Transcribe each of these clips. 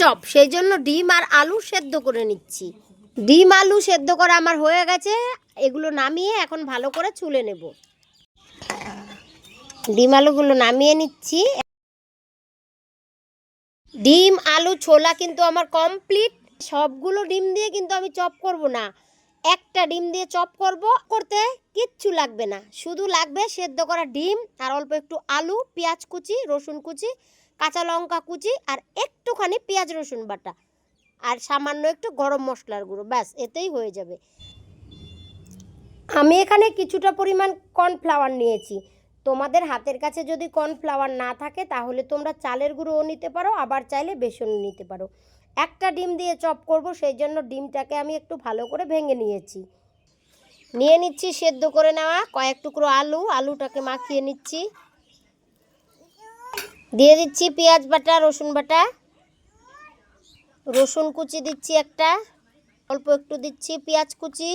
Chop, সেই জন্য ডিম আর আলু সেদ্ধ করে নিচ্ছি। ডিম, আলু সেদ্ধ করা আমার হয়ে গেছে, এগুলো নামিয়ে এখন ভালো করে চুলে নেব। ডিম, আলুগুলো নামিয়ে নিচ্ছি। ডিম, আলু, ছোলা কিন্তু আমার কমপ্লিট। সবগুলো ডিম দিয়ে কিন্তু আমি চপ করব না। একটা ডিম দিয়ে চপ করব, করতে কিচ্ছু লাগবে না। শুধু লাগবে সেদ্ধ করা ডিম, আর অল্প একটু আলু, পেঁয়াজ কুচি, রসুন কুচি কাঁচা লঙ্কা কুচি আর একটুখানি পেঁয়াজ রসুন বাটা। আর সামান্য একটু গরম মশলার গুঁড়ো, ব্যাস, এতেই হয়ে যাবে। আমি এখানে কিছুটা পরিমাণ কর্নফ্লাওয়ার নিয়েছি। তোমাদের হাতের কাছে যদি কর্নফ্লাওয়ার না থাকে, তাহলে তোমরা চালের গুঁড়োও নিতে পারো, আবার চাইলে বেসন নিতে পারো। একটা ডিম দিয়ে চপ করব, সেই জন্য ডিমটাকে আমি একটু ভালো করে ভেঙে নিয়েছি। নিয়ে নিচ্ছি, সেদ্ধ করে নেওয়া কয়েক টুকরো আলু। আলুটাকে মাখিয়ে নিচ্ছি। দিয়ে দিচ্ছি পেঁয়াজ বাটা, রসুন বাটা। রসুন কুচি দিচ্ছি একটা। অল্প একটু দিচ্ছি পেঁয়াজ কুচি।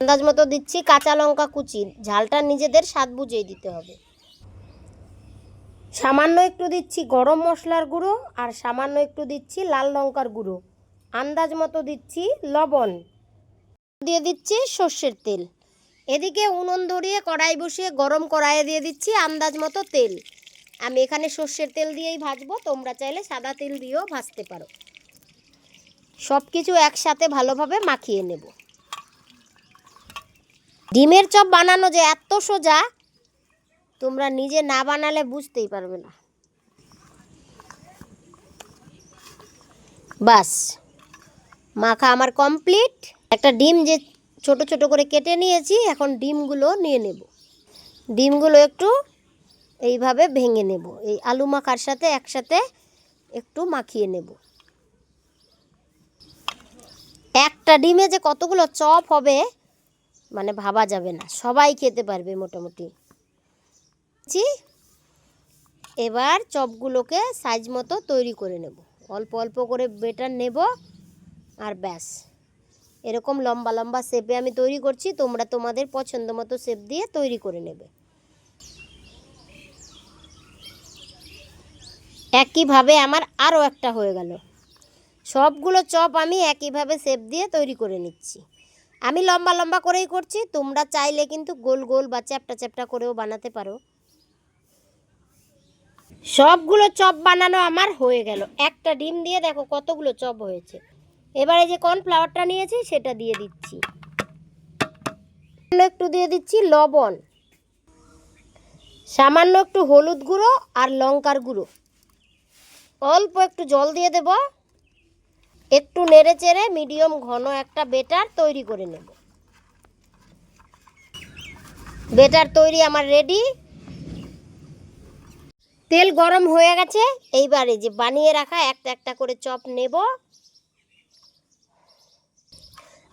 আন্দাজ মতো দিচ্ছি কাঁচা লঙ্কা কুচি। ঝালটা নিজেদের স্বাদ বুঝেই দিতে হবে। সামান্য একটু দিচ্ছি গরম মশলার গুঁড়ো আর সামান্য একটু দিচ্ছি লাল লঙ্কার গুঁড়ো। আন্দাজ মতো দিচ্ছি লবণ। দিয়ে দিচ্ছি সর্ষের তেল। এদিকে উনুন ধরিয়ে কড়াই বসিয়ে গরম কড়াইয়ে দিয়ে দিচ্ছি আন্দাজ মতো তেল। আমি এখানে সর্ষের তেল দিয়েই ভাজবো, তোমরা চাইলে সাদা তেল দিয়েও ভাজতে পারো। সব কিছু একসাথে ভালোভাবে মাখিয়ে নেব। ডিমের চপ বানানো যে এত সোজা, তোমরা নিজে না বানালে বুঝতেই পারবে না। বাস, মাখা আমার কমপ্লিট। একটা ডিম যে ছোট ছোট করে কেটে নিয়েছি, এখন ডিমগুলো নিয়ে নেব। ডিমগুলো একটু এইভাবে ভেঙে নেব। এই আলু মাখার সাথে একসাথে একটু মাখিয়ে নেব। একটা ডিমে যে কতগুলো চপ হবে মানে ভাবা যাবে না। সবাই খেতে পারবে মোটামুটি। জি এবার চপগুলোকে সাইজ মতো তৈরি করে নেব। অল্প অল্প করে বেটার নেব আর ব্যাস। এরকম লম্বা লম্বা শেপে আমি তৈরি করছি, তোমরা তোমাদের পছন্দ মতো শেপ দিয়ে তৈরি করে নেবে। একইভাবে আমার আরও একটা হয়ে গেল। সবগুলো চপ আমি একইভাবে শেপ দিয়ে তৈরি করে নিচ্ছি। আমি লম্বা লম্বা করেই করছি, তোমরা চাইলে কিন্তু গোল গোল বা চ্যাপটা চ্যাপটা করেও বানাতে পারো। সবগুলো চপ বানানো আমার হয়ে গেল। একটা ডিম দিয়ে দেখো কতগুলো চপ হয়েছে। এবারে যে কর্নফ্লাওয়ারটা নিয়েছি সেটা দিয়ে দিচ্ছি। একটু দিয়ে দিচ্ছি লবণ। সামান্য একটু হলুদ গুঁড়ো আর লঙ্কার গুঁড়ো। অল্প একটু জল দিয়ে দেব। একটু নেড়ে চেড়ে মিডিয়াম ঘন একটা বেটার তৈরি করে নেব। বেটার তৈরি আমার রেডি। তেল গরম হয়ে গেছে। এইবারে যে বানিয়ে রাখা একটা একটা করে চপ নেব।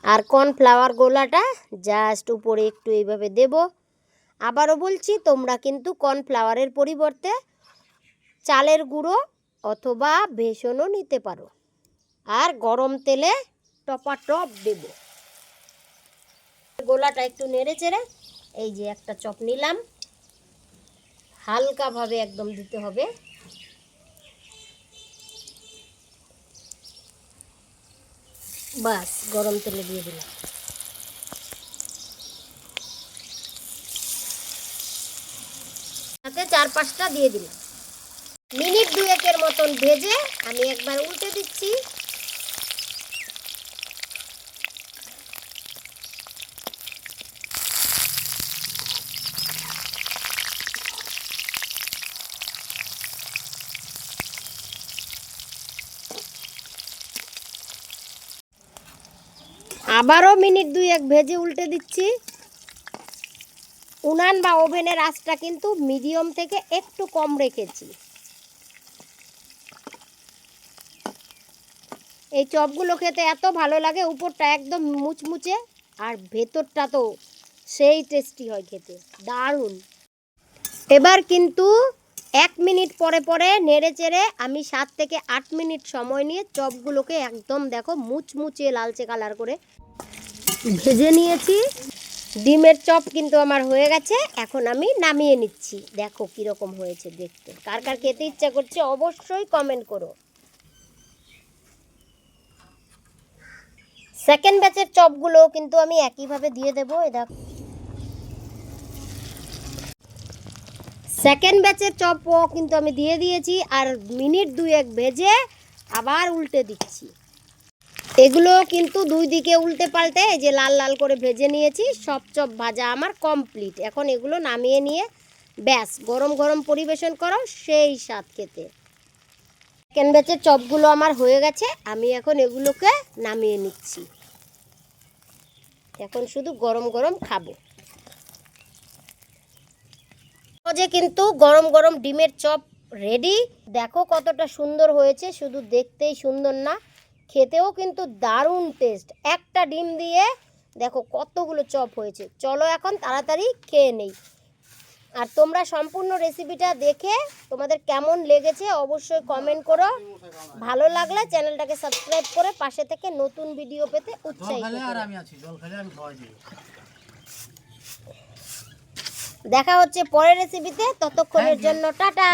আর কর্নফ্লাওয়ার গোলাটা জাস্ট উপরে একটু এইভাবে দেব। আবারও বলছি, তোমরা কিন্তু কর্নফ্লাওয়ারের পরিবর্তে চালের গুঁড়ো অথবা বেসনও নিতে পারো। আর গরম তেলে টপা টপ দেব। গোলাটা একটু নেড়ে চেড়ে এই যে একটা চপ নিলাম। হালকাভাবে একদম দিতে হবে। বাস, গরম তেলে দিয়ে দিলাম। তাতে চার পাঁচটা দিয়ে দিলাম। মিনিট দুয়েকের মতন ভেজে আমি একবার উল্টে দিচ্ছি। আবারও মিনিট দুই এক ভেজে উল্টে দিচ্ছি। উনান বা ওভেনের আঁচটা কিন্তু মিডিয়াম থেকে একটু কম রেখেছি। এই চপগুলো খেতে এত ভালো লাগে, উপরটা একদম মুচমুচে, আর ভেতরটা তো সেই টেস্টি হয় খেতে, দারুণ। এবার কিন্তু এক মিনিট পরে পরে নেড়ে চেড়ে আমি সাত থেকে আট মিনিট সময় নিয়ে চপগুলোকে একদম দেখো মুচমুচে লালচে কালার করে ভেজে নিয়েছি। ডিমের চপ কিন্তু আমার হয়ে গেছে, এখন আমি নামিয়ে নিচ্ছি। দেখো কীরকম হয়েছে দেখতে। কার কার খেতে ইচ্ছা করছে অবশ্যই কমেন্ট করো। সেকেন্ড ব্যাচের চপগুলো কিন্তু আমি একইভাবে দিয়ে দেবো দেখো। সেকেন্ড ব্যাচের চপও কিন্তু আমি দিয়ে দিয়েছি, আর মিনিট দুয়েক ভেজে আবার উল্টে দিচ্ছি। এগুলো কিন্তু দুই দিকে উল্টে পাল্টে, এই যে লাল লাল করে ভেজে নিয়েছি, সব চপ ভাজা আমার কমপ্লিট এখন এগুলো নামিয়ে নিয়ে, ব্যাস, গরম গরম পরিবেশন করো, সেই স্বাদ খেতে। ব্যাচের চপগুলো আমার হয়ে গেছে, আমি এখন এগুলোকে নামিয়ে নিচ্ছি। এখন শুধু গরম গরম খাব। যে কিন্তু গরম গরম ডিমের চপ রেডি দেখো কতটা সুন্দর হয়েছে, শুধু দেখতেই সুন্দর না, খেতেও কিন্তু দারুণ টেস্ট একটা ডিম দিয়ে দেখো কতগুলো চপ হয়েছে। চলো এখন তাড়াতাড়ি খেয়ে নেই। আর তোমরা সম্পূর্ণ রেসিপিটা দেখে তোমাদের কেমন লেগেছে অবশ্যই কমেন্ট করো। ভালো লাগলে চ্যানেলটাকে সাবস্ক্রাইব করে পাশে থেকে নতুন ভিডিও পেতে উৎসাহিত দেখা হচ্ছে পরের রেসিপিতে ততক্ষণের জন্য টাটা।